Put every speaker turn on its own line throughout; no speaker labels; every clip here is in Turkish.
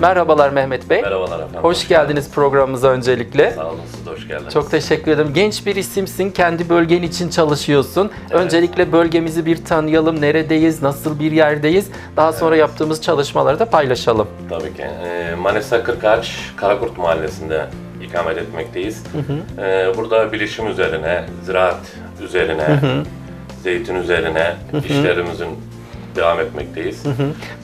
Merhabalar Mehmet Bey.
Merhabalar efendim.
Hoş geldiniz programımıza öncelikle.
Sağ olun, siz de hoş geldiniz.
Çok teşekkür ederim. Genç bir isimsin, kendi bölgen için çalışıyorsun. Öncelikle bölgemizi bir tanıyalım, neredeyiz, nasıl bir yerdeyiz. Daha sonra yaptığımız çalışmaları da paylaşalım.
Tabii ki. Ee, Manisa Kırkaç, Karakurt Mahallesi'nde ikamet etmekteyiz. Ee, burada bilişim üzerine, ziraat üzerine, zeytin üzerine işlerimizin devam etmekteyiz.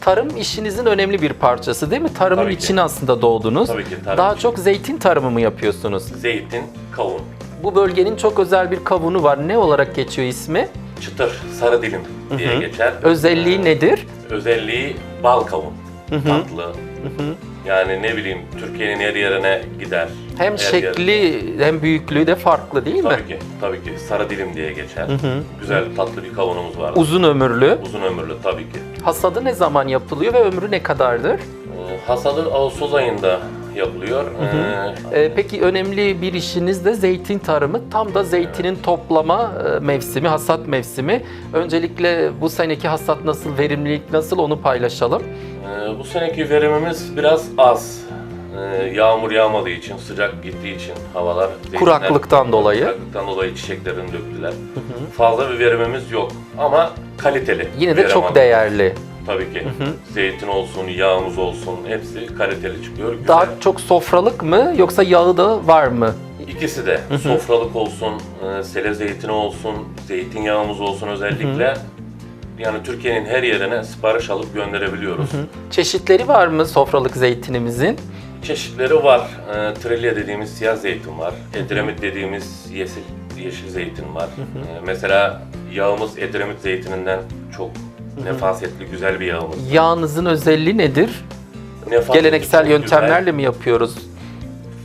Tarım işinizin önemli bir parçası değil mi? Tarımın
Tabii ki.
içine aslında doğdunuz.
Tabii ki, tarım
Daha
için.
çok zeytin tarımı mı yapıyorsunuz?
Zeytin, kavun,
Bu bölgenin çok özel bir kavunu var. Ne olarak geçiyor ismi?
çıtır, sarı dilim diye geçer.
Özelliği
Ee,
nedir?
Özelliği bal kavun, tatlı. Yani ne bileyim Türkiye'nin her yerine gider.
Hem
Her
şekli hem büyüklüğü de farklı değil mi?
Tabii ki, tabii ki. Sarı dilim diye geçer. Güzel, tatlı bir kavunumuz var.
Uzun ömürlü.
Uzun ömürlü tabii ki.
Hasadı ne zaman yapılıyor ve ömrü ne kadardır?
Ee, Hasadı Ağustos ayında yapılıyor. Ee,
Ee, peki önemli bir işiniz de zeytin tarımı. Tam da zeytinin toplama e, mevsimi, hasat mevsimi. Öncelikle bu seneki hasat nasıl, verimlilik nasıl onu paylaşalım.
e, bu seneki verimimiz biraz az. Ee, yağmur yağmadığı için, sıcak gittiği için havalar... zeytinler-
Kuraklıktan dolayı.
Kuraklıktan dolayı çiçeklerini döktüler. Fazla bir verimimiz yok ama kaliteli.
Yine de çok
alıyoruz.
değerli.
Tabii ki. Zeytin olsun, yağımız olsun hepsi kaliteli çıkıyor. Güzel.
Daha çok sofralık mı yoksa yağı da var mı?
İkisi de sofralık olsun, e, sele zeytini olsun, zeytinyağımız olsun özellikle. Yani Türkiye'nin her yerine sipariş alıp gönderebiliyoruz.
Çeşitleri var mı sofralık zeytinimizin?
Çeşitleri var. E, trilya dediğimiz siyah zeytin var. Edremit dediğimiz yeşil, yeşil zeytin var. E, mesela yağımız Edremit zeytininden çok nefasetli, güzel bir yağımız.
Yağınızın özelliği nedir?
Nefasetli,
Geleneksel
çok
yöntemlerle mi yapıyoruz?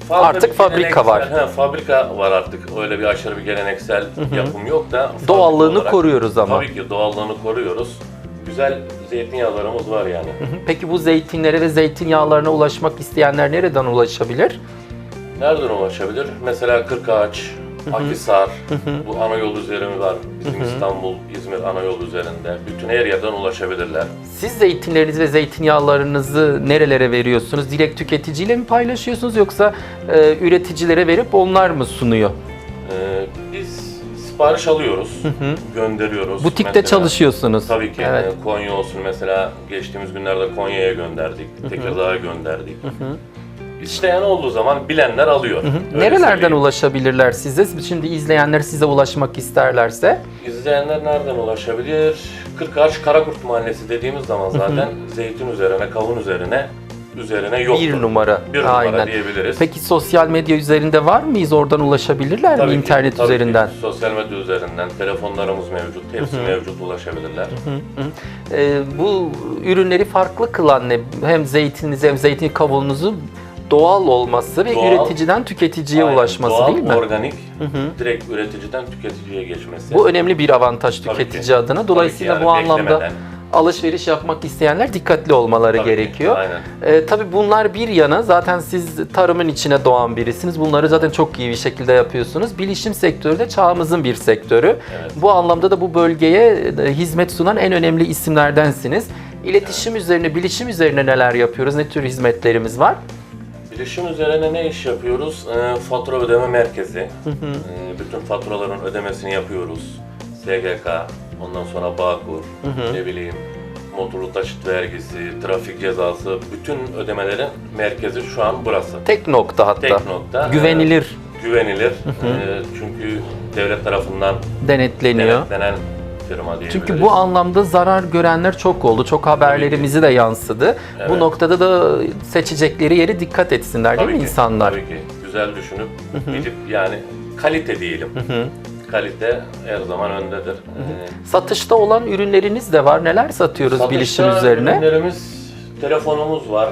Fazla
Artık
bir
fabrika var.
He, fabrika var artık. Öyle bir aşırı bir geleneksel yapım yok da. fabrika
Doğallığını
olarak-
koruyoruz ama.
Tabii ki doğallığını koruyoruz. Güzel zeytinyağlarımız var yani.
Peki bu zeytinlere ve zeytinyağlarına ulaşmak isteyenler nereden ulaşabilir?
Nereden ulaşabilir? Mesela Kırkağaç, Akhisar, bu ana yol üzerimiz var. Bizim İstanbul, İzmir ana yol üzerinde. Bütün her yerden ulaşabilirler.
Siz zeytinlerinizi ve zeytinyağlarınızı nerelere veriyorsunuz? Direkt tüketiciyle mi paylaşıyorsunuz yoksa e, üreticilere verip onlar mı sunuyor?
Ee, biz sipariş alıyoruz, gönderiyoruz.
Butikte
Mesela-
çalışıyorsunuz.
Tabii ki.
Evet.
e, Konya olsun mesela geçtiğimiz günlerde Konya'ya gönderdik, Tekirdağ'a gönderdik. İsteyen olduğu zaman bilenler alıyor. Öyle
Nerelerden
söyleyeyim.
ulaşabilirler size? Şimdi izleyenler size ulaşmak isterlerse.
İzleyenler nereden ulaşabilir? Kırkağaç Karakurt Mahallesi dediğimiz zaman zaten zeytin üzerine, kavun üzerine üzerine yok.
Bir numara.
Bir numara
Aynen.
diyebiliriz.
Peki sosyal medya üzerinde var mıyız? Oradan ulaşabilirler
Tabii
mi
ki,
internet
tabii ki.
üzerinden?
sosyal medya üzerinden, telefonlarımız mevcut, hepsi mevcut ulaşabilirler.
Ee, bu ürünleri farklı kılan ne? Hem zeytininizi hem zeytin kavununuzu doğal olması ve
Doğal.
üreticiden tüketiciye
Aynen,
ulaşması
doğal,
değil mi?
organik, direkt üreticiden tüketiciye geçmesi.
Bu önemli bir avantaj
Tabii
tüketici
ki.
adına.
Tabii
Dolayısıyla
ki
bu
yani
anlamda
beklemeden.
alışveriş yapmak isteyenler dikkatli olmaları
Tabii ki,
gerekiyor.
aynen.
Ee, tabii bunlar bir yana zaten siz tarımın içine doğan birisiniz. Bunları zaten çok iyi bir şekilde yapıyorsunuz. Bilişim sektörü de çağımızın bir sektörü.
Evet.
Bu anlamda da bu bölgeye e, hizmet sunan en önemli isimlerdensiniz. İletişim üzerine, bilişim üzerine neler yapıyoruz? Ne tür hizmetlerimiz var?
Bilişim üzerine ne iş yapıyoruz? Ee, fatura ödeme merkezi. Ee, bütün faturaların ödemesini yapıyoruz. SGK, ondan sonra Bağkur, ne bileyim motorlu taşıt vergisi, trafik cezası, bütün ödemelerin merkezi şu an burası.
Tek nokta hatta.
Tek nokta.
Güvenilir,
Ee, güvenilir. Ee, çünkü devlet tarafından
denetleniyor.
denetlenen firma diyebiliriz.
Çünkü bu anlamda zarar görenler çok oldu. Çok haberlerimizi de yansıdı. Bu
Evet.
noktada da seçecekleri yere dikkat etsinler değil
Tabii
mi
ki,
insanlar?
Tabii ki. Güzel düşünüp gidip yani kalite diyelim. Kalite her zaman öndedir. Ee,
Satışta olan ürünleriniz de var. Neler satıyoruz
Satışta
bilişim üzerine?
ürünlerimiz, telefonumuz var,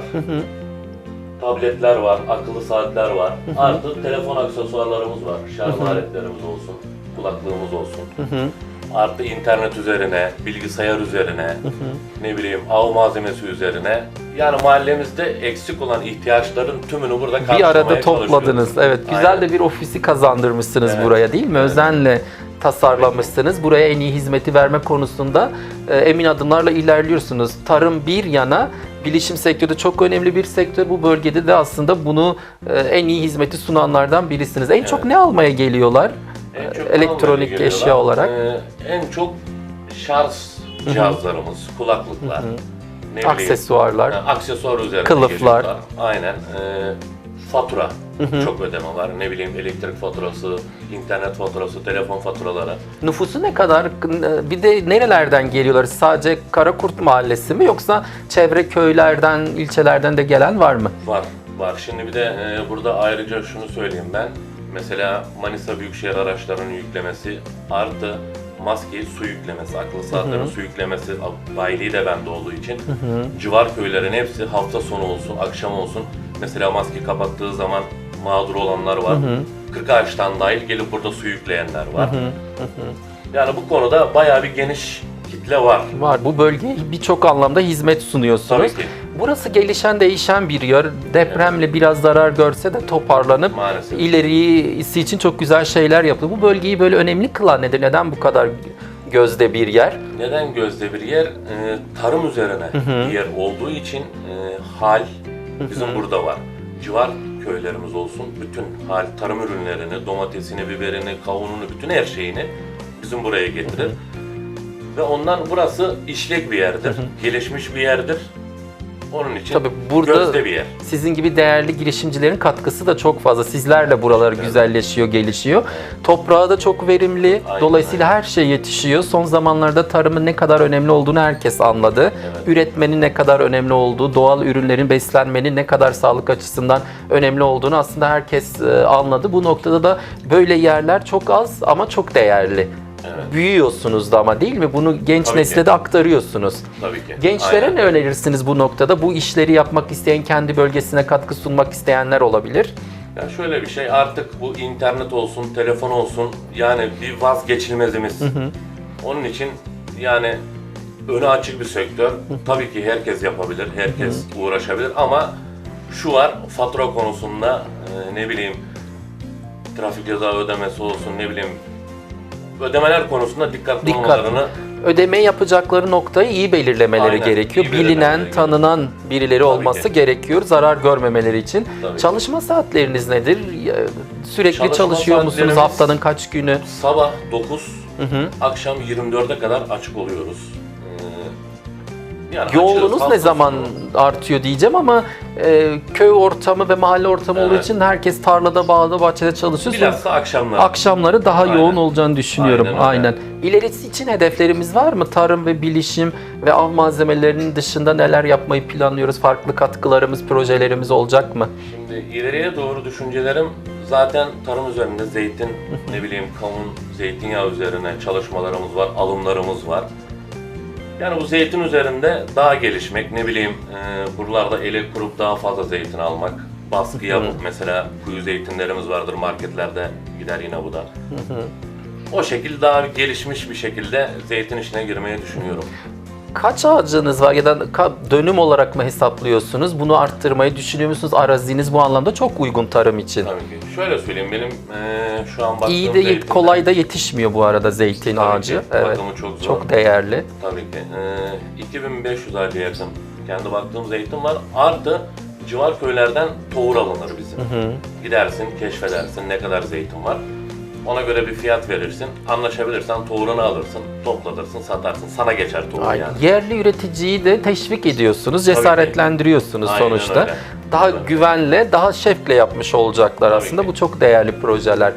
tabletler var, akıllı saatler var. Artı telefon aksesuarlarımız var. Şarj aletlerimiz olsun, kulaklığımız olsun. Artı internet üzerine, bilgisayar üzerine, ne bileyim av malzemesi üzerine. Yani mahallemizde eksik olan ihtiyaçların tümünü burada
Bir arada topladınız. Evet, güzel
Aynen.
de bir ofisi kazandırmışsınız
Evet.
buraya değil mi? Özenle tasarlamışsınız. Buraya en iyi hizmeti verme konusunda e, emin adımlarla ilerliyorsunuz. Tarım bir yana bilişim sektörü çok önemli bir sektör. Bu bölgede de aslında bunu e, en iyi hizmeti sunanlardan birisiniz. En çok ne almaya geliyorlar?
En çok
Elektronik
almaya geliyorlar.
eşya olarak.
Ee, en çok şarj cihazlarımız, kulaklıklar, ne bileyim,
Aksesuarlar.
e, aksesuar üzerine
Kılıflar.
geliyorlar. Aynen. Ee, fatura çok ödeme var. Ne bileyim elektrik faturası, internet faturası, telefon faturaları.
Nüfusu ne kadar? Bir de nerelerden geliyorlar? Sadece Karakurt Mahallesi mi yoksa çevre köylerden, ilçelerden de gelen var mı?
Var, var. Şimdi bir de e, burada ayrıca şunu söyleyeyim ben. Mesela Manisa Büyükşehir araçlarının yüklemesi artı maske su yüklemesi, akıllı saatlerin su yüklemesi, bayiliği de bende olduğu için civar köylerin hepsi hafta sonu olsun, akşam olsun. Mesela maske kapattığı zaman mağdur olanlar var. 40 ağaçtan dahil gelip burada su yükleyenler var. Yani bu konuda bayağı bir geniş kitle var.
Var. Bu bölgeye birçok anlamda hizmet sunuyorsunuz.
Tabii ki.
Burası gelişen değişen bir yer. Depremle biraz zarar görse de toparlanıp
Maalesef.
ilerisi için çok güzel şeyler yapılıyor. Bu bölgeyi böyle önemli kılan nedir? Neden bu kadar gözde bir yer?
Neden gözde bir yer? Ee, tarım üzerine bir yer olduğu için e, hal bizim burada var. Civar köylerimiz olsun, bütün hal tarım ürünlerini, domatesini, biberini, kavununu, bütün her şeyini bizim buraya getirir. Ve ondan burası işlek bir yerdir, gelişmiş bir yerdir. Onun için
Tabii burada-
gözde bir yer.
Sizin gibi değerli girişimcilerin katkısı da çok fazla. Sizlerle buralar güzelleşiyor, gelişiyor. Toprağı da çok verimli.
Aynen,
Dolayısıyla her şey yetişiyor. Son zamanlarda tarımın ne kadar önemli olduğunu herkes anladı.
Evet.
Üretmenin ne kadar önemli olduğu, doğal ürünlerin beslenmenin ne kadar sağlık açısından önemli olduğunu aslında herkes e, anladı. Bu noktada da böyle yerler çok az ama çok değerli.
Evet.
Büyüyorsunuz da ama değil mi? Bunu genç
Tabii
nesle
ki.
de aktarıyorsunuz.
Tabii ki.
Gençlere
Aynen.
ne önerirsiniz bu noktada? Bu işleri yapmak isteyen, kendi bölgesine katkı sunmak isteyenler olabilir.
Ya şöyle bir şey artık bu internet olsun, telefon olsun yani bir vazgeçilmezimiz. Onun için yani önü açık bir sektör. Tabii ki herkes yapabilir, herkes uğraşabilir ama şu var fatura konusunda e, ne bileyim trafik ceza ödemesi olsun ne bileyim ödemeler konusunda dikkatli
Dikkat.
olmalarını
Ödeme yapacakları noktayı iyi belirlemeleri
Aynen,
gerekiyor.
iyi belirlemeleri
Bilinen,
gerekiyor.
tanınan birileri olması
ki.
gerekiyor zarar görmemeleri için.
Tabii ki.
Çalışma saatleriniz nedir? Ya, Sürekli
Çalışma
çalışıyor musunuz?
saatlerimiz-
Haftanın kaç günü?
sabah 9 akşam 24'e kadar açık oluyoruz. Ee, yani
Yoğunluğunuz ne zaman
sonu.
artıyor diyeceğim ama e, köy ortamı ve mahalle ortamı olduğu
Evet.
için herkes tarlada, bağda, bahçede çalışıyor. Sonra
Bilhassa akşamlar.
akşamları daha
Aynen.
yoğun olacağını düşünüyorum.
Aynen
Aynen. İlerisi için hedeflerimiz var mı? Tarım ve bilişim ve av malzemelerinin dışında neler yapmayı planlıyoruz? Farklı katkılarımız, projelerimiz olacak mı?
Şimdi ileriye doğru düşüncelerim zaten tarım üzerinde zeytin, ne bileyim kavun, zeytinyağı üzerine çalışmalarımız var, alımlarımız var. Yani bu zeytin üzerinde daha gelişmek, ne bileyim e, buralarda ele kurup daha fazla zeytin almak, baskı yapıp mesela kuyu zeytinlerimiz vardır marketlerde gider yine bu da. O şekilde daha gelişmiş bir şekilde zeytin işine girmeyi düşünüyorum.
Kaç ağacınız var ya da dönüm olarak mı hesaplıyorsunuz? Bunu arttırmayı düşünüyor musunuz? Araziniz bu anlamda çok uygun tarım için.
Tabii ki. Şöyle söyleyeyim benim e, şu an baktığım
İyi de
zeytinler-
kolay da yetişmiyor bu arada zeytin
Tabii
ağacı.
ki,
Evet.
bakımı çok zor.
Çok değerli.
Tabii ki. Ee, 2500 aile yakın kendi baktığım zeytin var. Artı civar köylerden tohum alınır bizim. Gidersin, keşfedersin ne kadar zeytin var. Ona göre bir fiyat verirsin. Anlaşabilirsen tohumunu alırsın, toplatırsın, satarsın. Sana geçer tohum
Ay,
yani.
Yerli üreticiyi de teşvik ediyorsunuz,
Tabii ki.
cesaretlendiriyorsunuz
Aynen
sonuçta.
öyle.
Daha
Tabii.
güvenle, daha şefle yapmış olacaklar
Tabii
aslında.
ki.
Bu çok değerli projeler.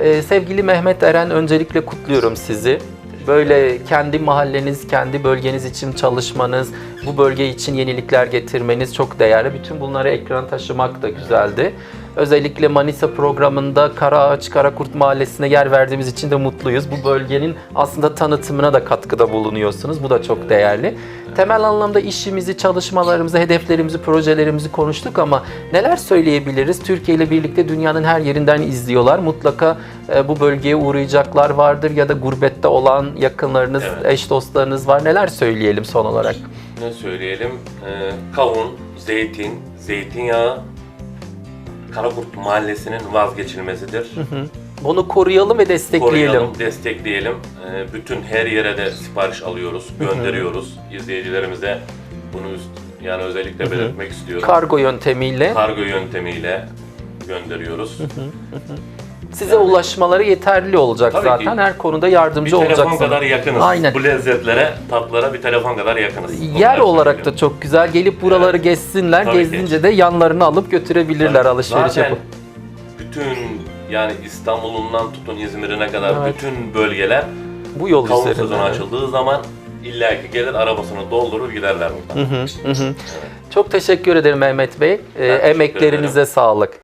Ee, sevgili Mehmet Eren öncelikle kutluyorum sizi. Böyle kendi mahalleniz, kendi bölgeniz için çalışmanız, bu bölge için yenilikler getirmeniz çok değerli. Bütün bunları ekrana taşımak da güzeldi. Özellikle Manisa programında Karaağaç, Karakurt Mahallesi'ne yer verdiğimiz için de mutluyuz. Bu bölgenin aslında tanıtımına da katkıda bulunuyorsunuz. Bu da çok değerli. Temel anlamda işimizi, çalışmalarımızı, hedeflerimizi, projelerimizi konuştuk ama neler söyleyebiliriz? Türkiye ile birlikte dünyanın her yerinden izliyorlar. Mutlaka e, bu bölgeye uğrayacaklar vardır ya da gurbette olan yakınlarınız,
Evet.
eş dostlarınız var. Neler söyleyelim son olarak?
Ne söyleyelim? Ee, kavun, zeytin, zeytinyağı Karakurt Mahallesi'nin vazgeçilmesidir.
Bunu koruyalım ve destekleyelim.
Koruyalım, destekleyelim. Ee, bütün her yere de sipariş alıyoruz, gönderiyoruz. İzleyicilerimize bunu Yani özellikle belirtmek istiyorum.
Kargo yöntemiyle
Kargo yöntemiyle gönderiyoruz.
Size ulaşmaları yeterli olacak
Tabii
zaten.
ki.
Her konuda
Bir
yardımcı
telefon
olacaksınız.
kadar yakınız.
Aynen.
Bu lezzetlere, tatlara bir telefon kadar yakınız.
Yer
da
olarak da çok güzel. Gelip buraları
Evet.
gezsinler.
Tabii ki.
Gezince de yanlarını alıp götürebilirler alışveriş
Zaten
yapıp.
bütün yani İstanbul'undan tutun İzmir'ine kadar
Evet.
bütün bölgeler
Bu yol
kavun
üzerinde.
sezonu açıldığı zaman illaki gelir arabasını doldurur giderler buradan.
Hı hı. Çok teşekkür ederim Mehmet Bey. Ee, emeklerinize sağlık.